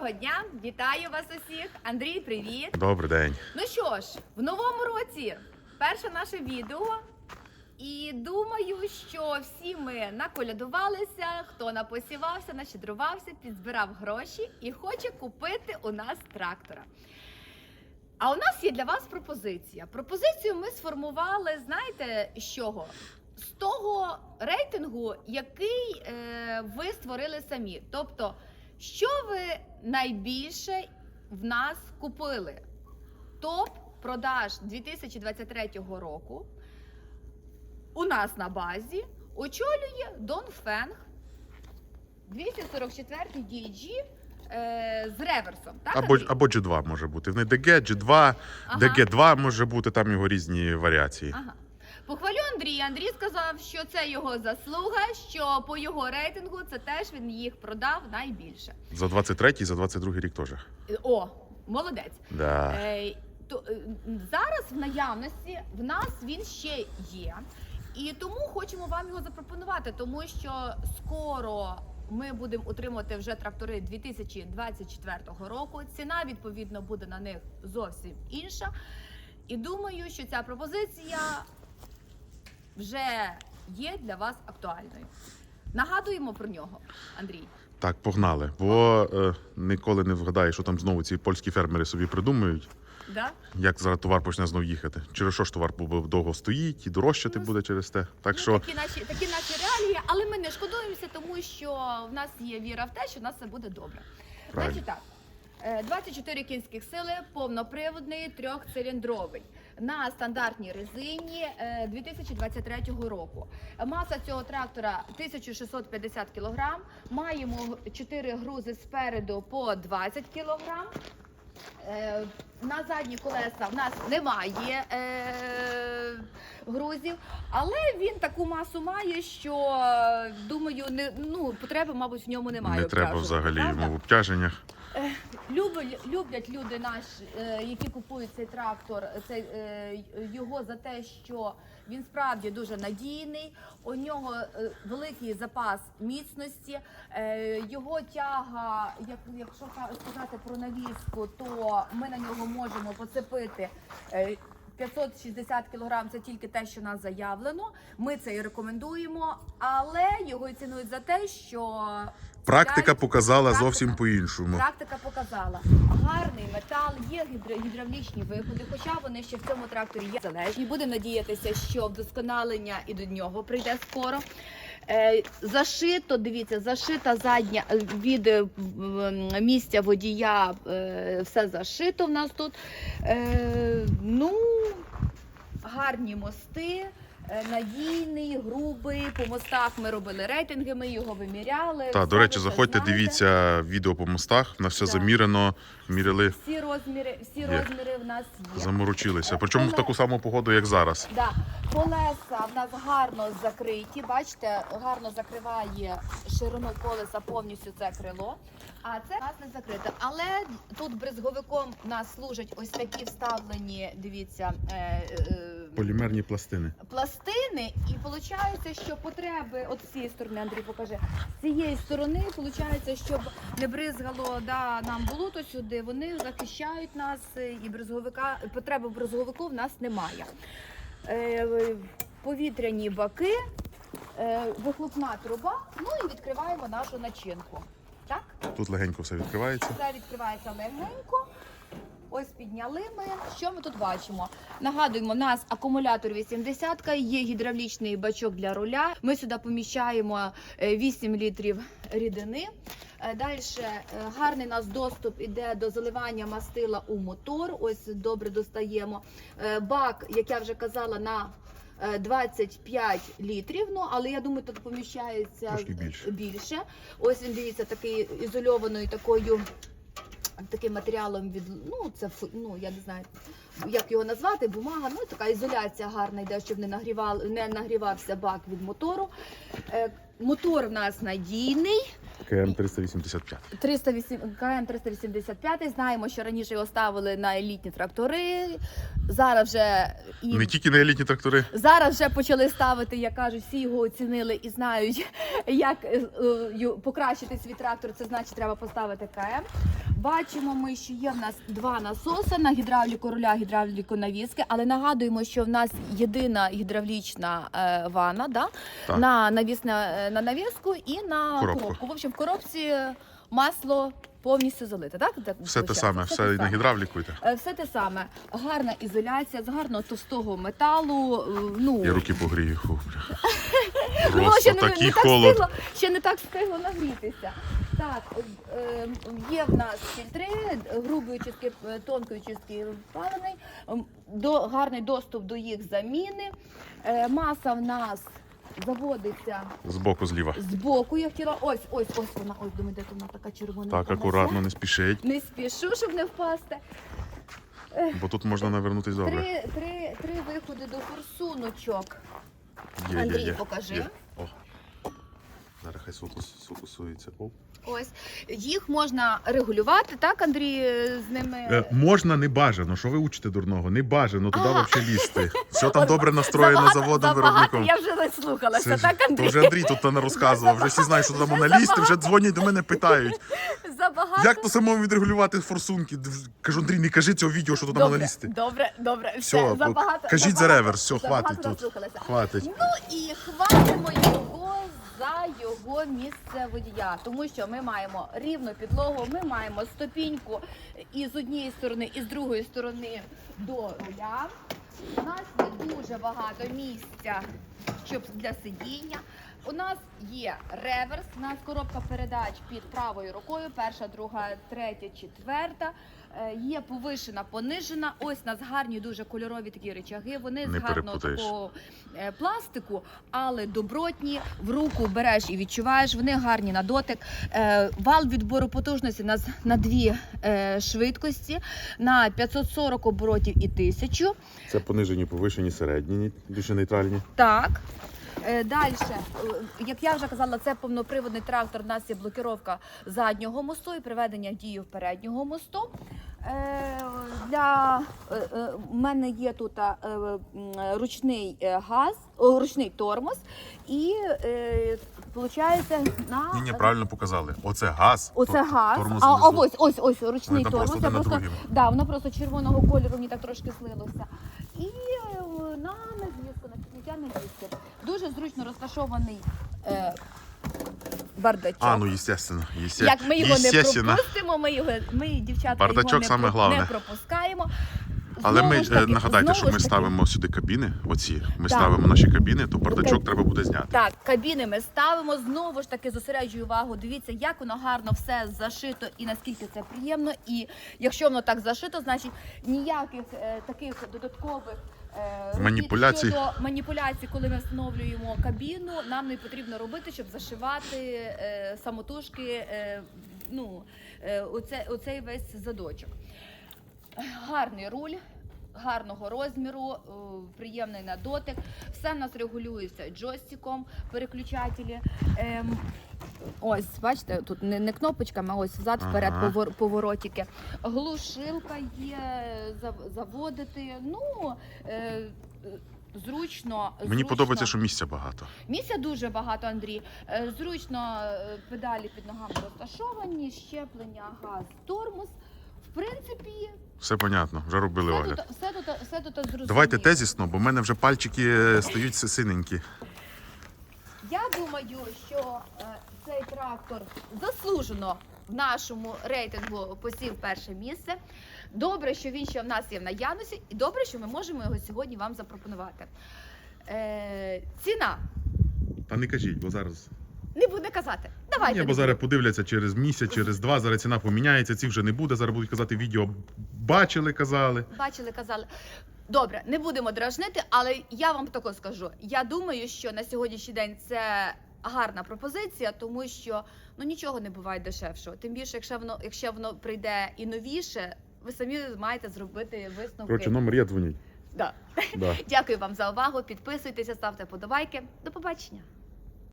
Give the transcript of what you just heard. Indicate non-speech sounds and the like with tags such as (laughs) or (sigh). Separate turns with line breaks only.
Доброго дня! Вітаю вас усіх! Андрій, привіт!
Добрий день.
Ну що ж, в новому році перше наше відео. І думаю, що всі ми наколядувалися, хто напосівався, нащедрувався, підзбирав гроші і хоче купити у нас трактора. А у нас є для вас пропозиція. Пропозицію ми сформували, знаєте, з чого? З того рейтингу, який е, ви створили самі. Тобто, що ви найбільше в нас купили? Топ продаж 2023 року у нас на базі очолює Дон Фенг 244 DG е, з реверсом. Так,
Або,
Андрій?
або G2 може бути. Не DG, G2,
Ага.
DG2 може бути, там його різні варіації.
Ага. Похвалю Андрія. Андрій сказав, що це його заслуга, що по його рейтингу це теж він їх продав найбільше.
За 23 і за 22 рік теж.
О, молодець.
Да.
Е, то, е, зараз в наявності в нас він ще є. І тому хочемо вам його запропонувати, тому що скоро ми будемо отримувати вже трактори 2024 року. Ціна відповідно буде на них зовсім інша. І думаю, що ця пропозиція вже є для вас актуальною. Нагадуємо про нього, Андрій.
Так, погнали. Бо е, ніколи не вгадаєш, що там знову ці польські фермери собі придумають,
Да?
як зараз товар почне знов їхати. Через що ж товар довго стоїть і дорожчати
Ну,
буде через те. Так
ну,
що
такі наші такі наші реалії, але ми не шкодуємося, тому що в нас є віра в те, що в нас все буде добре.
Правильно.
Значить так. е, 24 кінських сили, повноприводний, трьохциліндровий на стандартній резині е, 2023 року. Маса цього трактора 1650 кг. Маємо 4 грузи спереду по 20 кг. Е, На задні колеса в нас немає е, грузів, але він таку масу має, що е, думаю, не ну потреби, мабуть, в ньому немає.
не треба взагалі
правда?
йому в обтяженнях.
Люблять, люблять люди наші, які купують цей трактор, цей, е, його за те, що він справді дуже надійний, у нього е, великий запас міцності, е, його тяга, як, якщо сказати про навіску, то ми на нього можемо поцепити. е, 560 кг це тільки те, що нас заявлено. Ми це і рекомендуємо, але його цінують за те, що
Практика показала зовсім по-іншому.
Практика показала гарний метал, є гідравлічні виходи, хоча вони ще в цьому тракторі є залежні. Будемо надіятися, що вдосконалення і до нього прийде скоро. Е, зашито, дивіться, зашита задня е, від е, місця водія, все зашито в нас тут. Ну, гарні мости. Е, Надійний, грубий. По мостах ми робили рейтинги, ми його виміряли.
Так, до речі, заходьте,
знаєте.
дивіться відео по мостах, на все
Да.
замірено, міряли,
Всі розміри, всі
Є.
розміри в нас є.
заморочилися. Причому в таку саму погоду, як зараз.
Да. Колеса в нас гарно закриті. Бачите, гарно закриває ширину колеса повністю це крило. А це в нас не закрите. Але тут брезговиком в нас служать ось такі вставлені, дивіться, е, е,
Полімерні пластини.
пластини, і виходить, що потреби от з цієї сторони, Андрій покаже, з цієї сторони, виходить, щоб не бризгало да, нам болото сюди, вони захищають нас е, і бризговика, потреби в бризговику в нас немає. Е, повітряні баки, е, вихлопна труба, ну і відкриваємо нашу начинку. Так?
Тут легенько все відкривається.
Це відкривається легенько. Ось підняли ми. Що ми тут бачимо? Нагадуємо, у нас акумулятор 80 є гідравлічний бачок для руля. Ми сюди поміщаємо е, 8 літрів рідини. Далі гарний у нас доступ іде до заливання мастила у мотор. Ось добре достаємо. Е, Бак, як я вже казала, на е, 25 літрів. Ну але я думаю, тут поміщається
більше.
більше. Ось він дивіться, такий ізольованою такою. Таким матеріалом від ну це ну я не знаю, як його назвати, бумага. Ну така ізоляція гарна йде, щоб не нагрівав, не нагрівався бак від мотору. Е, мотор в нас надійний.
КМ 385.
308, КМ 385. Знаємо, що раніше його ставили на елітні трактори. Зараз вже і
Не тільки на елітні трактори.
зараз вже почали ставити, як кажуть, всі його оцінили і знають, як е, е, покращити свій трактор. Це значить, треба поставити КМ. Бачимо, ми, що є в нас два насоси на гідравліку руля, гідравліку навіски, але нагадуємо, що в нас єдина гідравлічна е, ванна да?
Так.
на навіс на, е, на навіску і на
Коробку.
коробку. В общем, в коробці масло повністю залите. Так? Так,
Все те саме, все і на гідравліку йде.
Е, Все те саме. Гарна ізоляція з гарного товстого металу. е, Ну,
Я руки погрію. Фу. (laughs)
Ну,
Просто
ще не,
такий
не так
холод.
встигло, ще не так встигло нагрітися. Так, е, є в нас фільтри, грубої чистки, тонкої чистки палений, до, гарний доступ до їх заміни. Маса в нас заводиться
Збоку зліва.
з боку. Я хотіла. Ось, ось, ось вона. Ось думаю, де вона така червона.
Так, акуратно, не спішить,
Не спішу, щоб не впасти.
бо тут можна навернутись добре.
Три, три, три виходи до форсуночок. Андрій, покажи.
Є. О. Зараз хай сфокус, сфокусується. О.
Ось їх можна регулювати, так, Андрій, з ними.
Е, можна не бажано. Що ви учите дурного? Не бажано туди
Ага.
взагалі лізти. (laughs) Все там добре настроєно
Забагато-
заводом
забагато,
виробником.
Я вже наслухалася,
ж-
так,
то
Андрій?
вже Андрій тут не розказував. Вже всі знають, що туди можна лізти, вже дзвонять до мене, питають.
Забагато.
Як то самому відрегулювати форсунки? Кажу, Андрій, не кажи цього відео, що туди можна
добре,
лізти.
добре, добре. Все,
Все,
забагато,
кажіть за
забагато-
реверс, все,
забагато
хватить тут.
наслухалася.
Хватить.
Ну і хвалимо його за його місце водія, тому що ми маємо рівну підлогу, ми маємо ступіньку і з однієї сторони, і з другої сторони до руля. У нас є дуже багато місця, щоб для сидіння. У нас є реверс, у нас коробка передач під правою рукою, перша, друга, третя, четверта. Е, Є повишена, понижена. Ось у нас гарні дуже кольорові такі речаги. Вони
Не
з гарного
перепутаєш.
такого е, пластику, але добротні. В руку береш і відчуваєш. Вони гарні на дотик. Е, Вал відбору потужності у нас на дві е, швидкості, на 540 оборотів і 1000.
Це понижені, повишені, середні, більше нейтральні.
Так. Далі, як я вже казала, це повноприводний трактор. У нас є блокировка заднього мосту і приведення в дію переднього мосту. Е, Для е, е, мене є тут е, ручний е, газ, ручний тормоз, і е, виходить на
Ні, ні, правильно показали. Оце газ.
Оце газ.
тормоз
А, а
внизу.
ось ось ось ручний
Вони там
тормоз.
просто
Я
один
просто да, воно просто червоного кольору мені так трошки слилося. І е, на навіску, на підняття. Дуже зручно розташований е, бардачок.
А, ну, естественно. есте-
Як ми його не
естественно.
пропустимо, ми його ми дівчата
Бардачок
його не,
саме
про-
головне.
не пропускаємо.
Але
Знову
ми
ж
е,
таки-
нагадайте, що
знову
ми
ж таки-
ставимо сюди кабіни. Оці ми
Так.
ставимо наші кабіни, то бардачок
Так.
треба буде зняти.
Так, кабіни ми ставимо. Знову ж таки зосереджую увагу. Дивіться, як воно гарно все зашито і наскільки це приємно. І якщо воно так зашито, значить ніяких е, таких додаткових. Е, робіт
Маніпуляцій.
щодо маніпуляцій, коли ми встановлюємо кабіну, нам не потрібно робити, щоб зашивати е, самотужки. Е, ну, е, оце, оцей весь задочок. Гарний руль. Гарного розміру, е, приємний на дотик. Все в нас регулюється джойстиком, переключателі. Ем, ось, бачите, тут не, не кнопочками, а ось взад вперед повор, поворотики. Глушилка є, заводити. Ну, е, е, зручно.
Мені
зручно.
подобається, що місця багато.
Місця дуже багато, Андрій. Е, Зручно е, педалі під ногами розташовані, щеплення, газ, тормоз. В принципі,
Все понятно, вже робили
все
огляд.
тут, все тут, все тут зрозуміло.
Давайте тезісно, бо в мене вже пальчики е, стають синенькі.
Я думаю, що е, цей трактор заслужено в нашому рейтингу посів перше місце. Добре, що він ще в нас є в наявності, і добре, що ми можемо його сьогодні вам запропонувати. Е, ціна
Та не кажіть, бо зараз.
Не буде казати. Давайте.
Ні, бо зараз подивляться через місяць, через два, зараз ціна поміняється, ці вже не буде. Зараз будуть казати відео. Бачили, казали.
Бачили, казали. Добре, не будемо дражнити, але я вам тако скажу. Я думаю, що на сьогоднішній день це гарна пропозиція, тому що ну нічого не буває дешевшого. Тим більше, якщо воно, якщо воно прийде і новіше, ви самі маєте зробити висновки.
Коротше, номер є, дзвоніть.
Да.
Да. (laughs)
Дякую вам за увагу. Підписуйтеся, ставте подобайки. До побачення.